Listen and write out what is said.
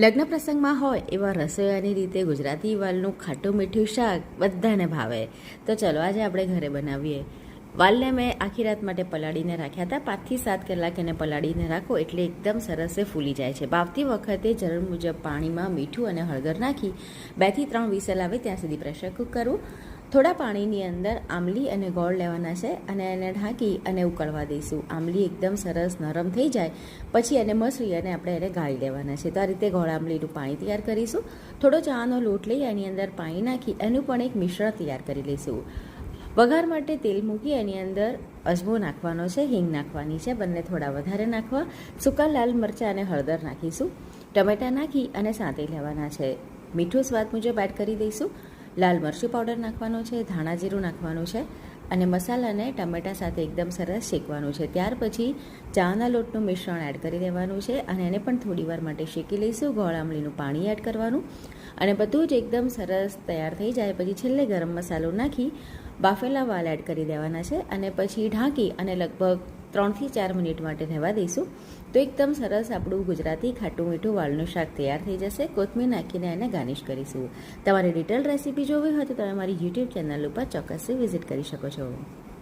લગ્ન પ્રસંગમાં હોય એવા રસોયાની રીતે ગુજરાતી વાલનું ખાટું મીઠું શાક બધાને ભાવે. તો ચલો, આજે આપણે ઘરે બનાવીએ. વાલને મેં આખી રાત માટે પલાળીને રાખ્યા હતા. પાંચથી સાત કલાક એને પલાળીને રાખો એટલે એકદમ સરસ એ ફૂલી જાય છે. બાફતી વખતે જરૂર મુજબ પાણીમાં મીઠું અને હળદર નાખી બેથી ત્રણ વિસલ આવે ત્યાં સુધી પ્રેશર કુક કરવું થોડા પાણીની અંદર આમલી અને ગોળ લેવાના છે અને એને ઢાંકી અને ઉકળવા દઈશું. આમલી એકદમ સરસ નરમ થઈ જાય, પછી એને મસળી અને આપણે એને ગાળી લેવાના છે. તો આ રીતે ગોળ આમલીનું પાણી તૈયાર કરીશું. થોડો ચાનો લોટ લઈ એની અંદર પાણી નાખી, એનું પણ એક મિશ્રણ તૈયાર કરી લઈશું. વઘાર માટે તેલ મૂકી એની અંદર અજમો નાખવાનો છે, હિંગ નાખવાની છે, બંને થોડા વધારે નાખવા. સૂકા લાલ મરચાં અને હળદર નાખીશું. ટમેટાં નાખી અને સાંતળી લેવાના છે. મીઠું સ્વાદ મુજબ એડ કરી દઈશું. લાલ મરચું પાવડર નાખવાનો છે, ધાણા જીરું નાખવાનું છે અને મસાલાને ટમેટા સાથે એકદમ સરસ શેકવાનું છે. ત્યાર પછી ચાના લોટનું મિશ્રણ એડ કરી દેવાનું છે અને એને પણ થોડી વાર માટે શેકી લઈશું. ગોળ પાણી એડ કરવાનું અને બધું જ એકદમ સરસ તૈયાર થઈ જાય. પછી છેલ્લે ગરમ મસાલો નાખી બાફેલા વાલ એડ કરી દેવાના છે અને પછી ઢાંકી અને લગભગ ત્રણથી ચાર મિનિટ માટે રહેવા દઈશું. તો એકદમ સરસ આપણું ગુજરાતી ખાટું મીઠું વાલનું શાક તૈયાર થઈ જશે. કોથમીર નાખીને એને ગાર્નિશ કરીશું. તમારે ડિટેલ રેસીપી જોવી હોય તો તમે મારી યુટ્યુબ ચેનલ ઉપર ચોક્કસથી વિઝિટ કરી શકો છો.